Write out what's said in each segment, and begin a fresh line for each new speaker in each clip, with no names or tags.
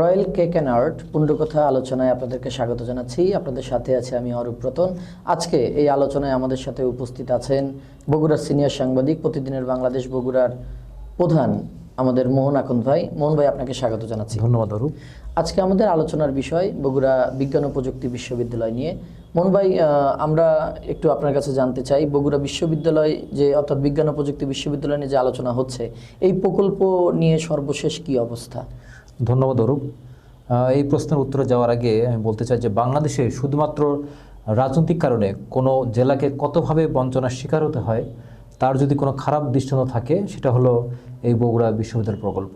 Royal cake and art পুণ্ডকথা আলোচনায় আপনাদেরকে স্বাগত জানাচ্ছি। আপনাদের সাথে আছে আমি অরূপ রতন আজকে এই আলোচনায় আমাদের সাথে উপস্থিত আছেন বগুড়ার সিনিয়র সাংবাদিক প্রতিদিনের বাংলাদেশ বগুড়ার প্রধান আমাদের মোহন আকুন ভাই। মোহন ভাই আপনাকে স্বাগত জানাচ্ছি।
ধন্যবাদ অরূপ।
আজকে আমাদের আলোচনার বিষয় বগুড়া বিজ্ঞান ও প্রযুক্তি বিশ্ববিদ্যালয় নিয়ে। মোহন ভাই আমরা একটু আপনার কাছে জানতে চাই বগুড়া বিশ্ববিদ্যালয় যে অর্থাৎ বিজ্ঞান ও প্রযুক্তি বিশ্ববিদ্যালয় নিয়ে যে আলোচনা হচ্ছে এই প্রকল্প নিয়ে সর্বশেষ কি অবস্থা?
ধন্যবাদ অরূপ। এই প্রশ্নের উত্তরে যাওয়ার আগে আমি বলতে চাই যে বাংলাদেশে শুধুমাত্র রাজনৈতিক কারণে কোনো জেলাকে কতভাবে বঞ্চনার শিকার হতে হয়, তার যদি কোনো খারাপ দৃষ্টান্ত থাকে, সেটা হলো এই বগুড়া বিশ্ববিদ্যালয় প্রকল্প।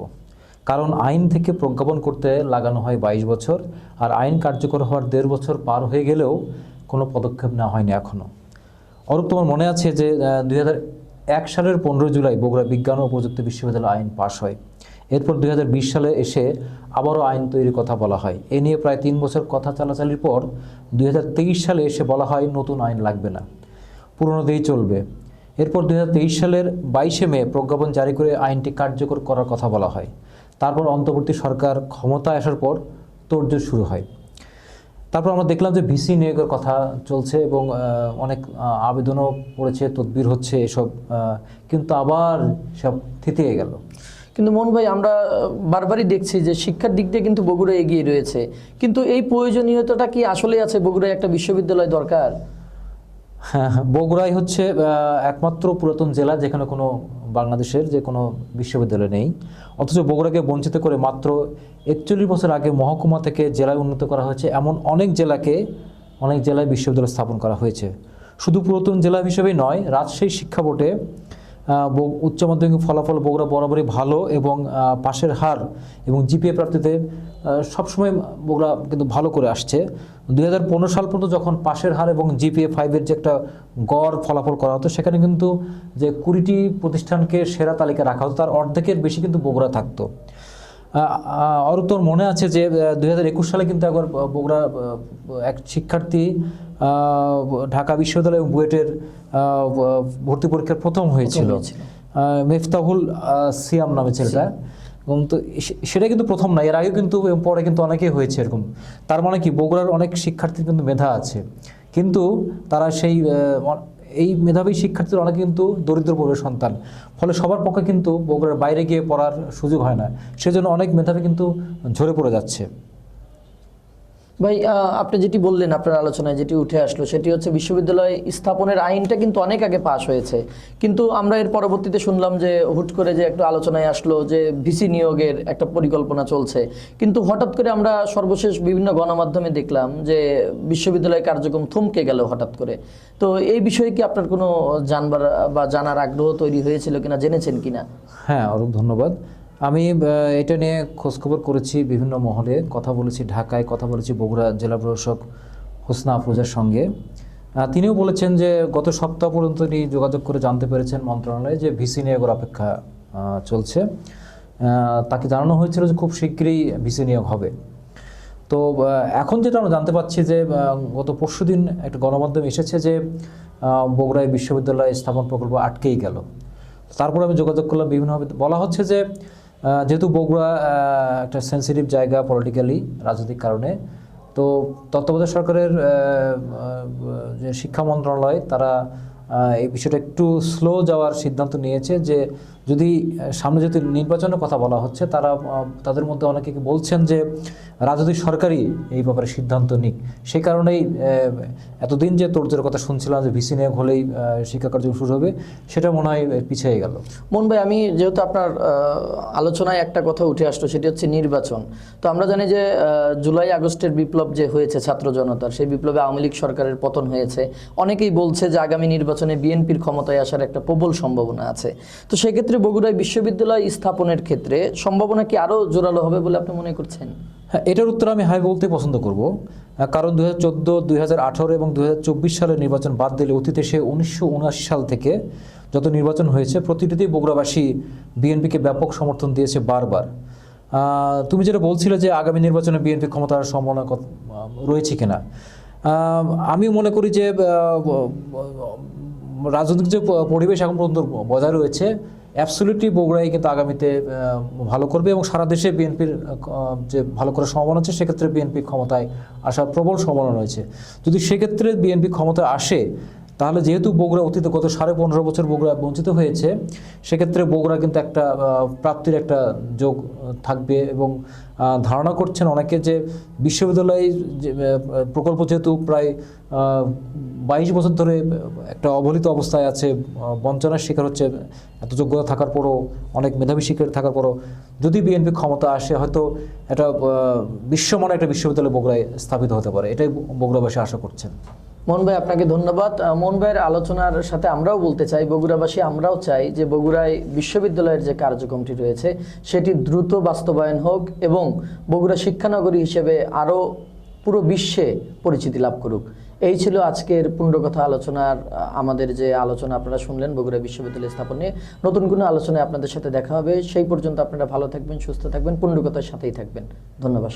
কারণ আইন থেকে প্রজ্ঞাপন করতে লাগানো হয় বাইশ বছর, আর আইন কার্যকর হওয়ার দেড় বছর পার হয়ে গেলেও কোনো পদক্ষেপ নেওয়া হয়নি এখনও অরূপ, তোমার মনে আছে যে দুই এক সালের পনেরো জুলাই বগুড়া বিজ্ঞান ও প্রযুক্তি বিশ্ববিদ্যালয় আইন পাশ হয়। এরপর দুই হাজার বিশ সালে এসে আবারও আইন তৈরির কথা বলা হয়। এ নিয়ে প্রায় তিন বছর কথা চালাচালির পর দু হাজার তেইশ সালে এসে বলা হয়, নতুন আইন লাগবে না, পুরনো দিয়েই চলবে। এরপর দুই হাজার তেইশ সালের বাইশে মে প্রজ্ঞাপন জারি করে আইনটি কার্যকর করার কথা বলা হয়। তারপর অন্তর্বর্তী সরকার ক্ষমতায় আসার পর তোড়জোড় শুরু হয়। তারপর আমরা দেখলাম যে ভিসি নিয়োগের কথা চলছে এবং অনেক আবেদনও পড়েছে, তদবির হচ্ছে এসব কিন্তু আবার সব থিতিয়ে গেল।
কিন্তু মন ভাই আমরা বারবারই দেখছি যে শিক্ষার দিক দিয়ে কিন্তু বগুড়া এগিয়ে রয়েছে। কিন্তু এই প্রয়োজনীয়তাটা কি আসলে আছে? বগুড়ায় একটা বিশ্ববিদ্যালয় দরকার?
হ্যাঁ হ্যাঁ, বগুড়াই হচ্ছে একমাত্র পুরাতন জেলা যেখানে কোনো বাংলাদেশের যে কোনো বিশ্ববিদ্যালয় নেই। অথচ বগুড়াকে বঞ্চিত করে মাত্র একচল্লিশ বছর আগে মহকুমা থেকে জেলায় উন্নত করা হয়েছে। এমন অনেক জেলাকে অনেক জেলায় বিশ্ববিদ্যালয় স্থাপন করা হয়েছে। শুধু পুরাতন জেলা হিসেবেই নয় রাজশাহী শিক্ষা বোর্ডে উচ্চ মাধ্যমিক ফলাফল বগুড়া বরাবরই ভালো এবং পাশের হার এবং জিপিএ প্রাপ্তিতে সবসময় বগুড়া কিন্তু ভালো করে আসছে। দু হাজার পনেরো সাল পর্যন্ত যখন পাশের হার এবং জিপিএ ফাইভের যে একটা গড় ফলাফল করা হতো, সেখানে কিন্তু যে কুড়িটি প্রতিষ্ঠানকে সেরা তালিকা রাখা হতো, তার অর্ধেকের বেশি কিন্তু বগুড়া থাকতো। আর তোর মনে আছে যে দু হাজার একুশ সালে কিন্তু একবার বগুড়া এক শিক্ষার্থী ঢাকা বিশ্ববিদ্যালয় এবং বুয়েটের ভর্তি পরীক্ষার প্রথম হয়েছিল। মেফতাহুল সিয়াম নামে ছেলেটা। এবং তো সেটা কিন্তু প্রথম না এর আগেও কিন্তু পরে কিন্তু অনেকেই হয়েছে এরকম। তার মানে কি বগুড়ার অনেক শিক্ষার্থীর কিন্তু মেধা আছে। কিন্তু তারা সেই এই মেধাবী শিক্ষার্থীর অনেকে কিন্তু দরিদ্র পরিবারের সন্তান। ফলে সবার পক্ষে কিন্তু বগুড়ার বাইরে গিয়ে পড়ার সুযোগ হয় না। সেজন্য অনেক মেধাবী কিন্তু ঝরে পড়ে যাচ্ছে।
ভাই আপনি যেটি বললেন আপনার আলোচনায় যেটি উঠে আসলো, সেটি হচ্ছে বিশ্ববিদ্যালয় স্থাপনের আইনটা কিন্তু অনেক আগে পাশ হয়েছে। কিন্তু আমরা এর পরবর্তীতে শুনলাম যে হুট করে যে একটু আলোচনায় আসলো যে ভিসি নিয়োগের একটা পরিকল্পনা চলছে। কিন্তু হঠাৎ করে আমরা সর্বশেষ বিভিন্ন গণমাধ্যমে দেখলাম যে বিশ্ববিদ্যালয় কার্যক্রম থমকে গেল হঠাৎ করে। তো এই বিষয়ে কি আপনার কোনো জানবার বা জানার আগ্রহ তৈরি হয়েছিল কিনা, জেনেছেন কিনা?
হ্যাঁ অরূপ, ধন্যবাদ। আমি এটা নিয়ে খোঁজখবর করেছি বিভিন্ন মহলে। কথা বলেছি ঢাকায়, কথা বলেছি বগুড়া জেলা প্রশাসক হোসনা আফরোজার সঙ্গে। তিনিও বলেছেন যে গত সপ্তাহ পর্যন্ত তিনি যোগাযোগ করে জানতে পেরেছেন মন্ত্রণালয়ে যে ভিসি নিয়োগের অপেক্ষা চলছে। তাকে জানানো হয়েছিল যে খুব শীঘ্রই ভিসি নিয়োগ হবে। তো এখন যেটা আমরা জানতে পাচ্ছি যে গত পরশুদিন একটা গণমাধ্যম এসেছে যে বগুড়ায় বিশ্ববিদ্যালয় স্থাপন প্রকল্প আটকেই গেল। তারপরে আমি যোগাযোগ করলাম, বিভিন্নভাবে বলা হচ্ছে যে যেহেতু বগুড়া একটা সেন্সিটিভ জায়গা পলিটিক্যালি রাজনৈতিক কারণে, তো তত্ত্বাবধায়ক সরকারের যে শিক্ষা মন্ত্রণালয়, তারা এই বিষয়টা একটু স্লো যাওয়ার সিদ্ধান্ত নিয়েছে যে যদি সামনে যদি নির্বাচনের কথা বলা হচ্ছে, তারা তাদের মধ্যে অনেকে বলছেন যে, রাজনৈতিক সরকারই এই ব্যাপারে সিদ্ধান্ত নিক। সেই কারণেই এতদিন যে তোরজোর কথা শুনছিলাম যে ভিসি নিয়োগ হলেই শিক্ষা কার্যক্রম শুরু হবে, সেটা মনে হয় পিছিয়ে গেল।
মন ভাই, আমি যেহেতু আপনার আলোচনায় একটা কথা উঠে আসলো, সেটি হচ্ছে নির্বাচন। তো আমরা জানি যে জুলাই আগস্টের বিপ্লব যে হয়েছে ছাত্র জনতার, সেই বিপ্লবে আওয়ামী লীগ সরকারের পতন হয়েছে। অনেকেই বলছে যে আগামী নির্বাচনে বিএনপির ক্ষমতায় আসার একটা প্রবল সম্ভাবনা আছে। তো সেক্ষেত্রে বগুড়ায় বিশ্ববিদ্যালয় স্থাপনের ক্ষেত্রে সম্ভাবনা কি আরও জোরালো হবে বলে আপনি মনে করছেন?
হ্যাঁ এটার উত্তর আমি হাই বলতে পছন্দ করব। কারণ দু হাজার চোদ্দ এবং দু সালের নির্বাচন বাদ দিলে অতীতে সে উনিশশো উনআশি সাল থেকে যত নির্বাচন হয়েছে, প্রতিটিতেই বগুড়াবাসী বিএনপিকে ব্যাপক সমর্থন দিয়েছে বারবার। তুমি যেটা বলছিলে যে আগামী নির্বাচনে বিএনপি ক্ষমতার সম্ভাবনা রয়েছে কিনা। আমি মনে করি যে রাজনৈতিক যে পরিবেশ এখন পর্যন্ত বজায় রয়েছে অ্যাবসলিউটলি বগুড়াই কিন্তু আগামীতে ভালো করবে এবং সারা দেশে বিএনপির যে ভালো করার সম্ভাবনা আছে, সেক্ষেত্রে বিএনপি ক্ষমতায় আসার প্রবল সম্ভাবনা রয়েছে। যদি সেক্ষেত্রে বিএনপি ক্ষমতায় আসে তাহলে যেহেতু বগুড়া অতীতে গত সাড়ে পনেরো বছর বগুড়া বঞ্চিত হয়েছে সেক্ষেত্রে বগুড়া কিন্তু একটা প্রাপ্তির একটা যোগ থাকবে এবং ধারণা করছেন অনেকে যে বিশ্ববিদ্যালয় যে, প্রকল্প যেহেতু প্রায় বাইশ বছর ধরে একটা অবহেলিত অবস্থায় আছে বঞ্চনার শিকার হচ্ছে এত যোগ্যতা থাকার পরও অনেক মেধাবী শিক্ষার্থী থাকার পরও যদি বিএনপি ক্ষমতা আসে হয়তো একটা বিশ্বমানের একটা বিশ্ববিদ্যালয় বগুড়ায় স্থাপিত হতে পারে এটাই বগুড়াবাসী আশা করছেন।
মোহন ভাই, আপনাকে ধন্যবাদ। মোহন ভাইয়ের আলোচনার সাথে আমরাও বলতে চাই, বগুড়াবাসী আমরাও চাই যে বগুড়ায় বিশ্ববিদ্যালয়ের যে কার্যক্রমটি রয়েছে, সেটি দ্রুত বাস্তবায়ন হোক এবং বগুড়া শিক্ষানগরী হিসেবে আরও পুরো বিশ্বে পরিচিতি লাভ করুক। এই ছিল আজকের পুণ্ডকথা আলোচনার আমাদের যে আলোচনা আপনারা শুনলেন বগুড়া বিশ্ববিদ্যালয় স্থাপন নিয়ে। নতুন কোনো আলোচনায় আপনাদের সাথে দেখা হবে। সেই পর্যন্ত আপনারা ভালো থাকবেন, সুস্থ থাকবেন পুণ্ডকথার সাথেই থাকবেন। ধন্যবাদ।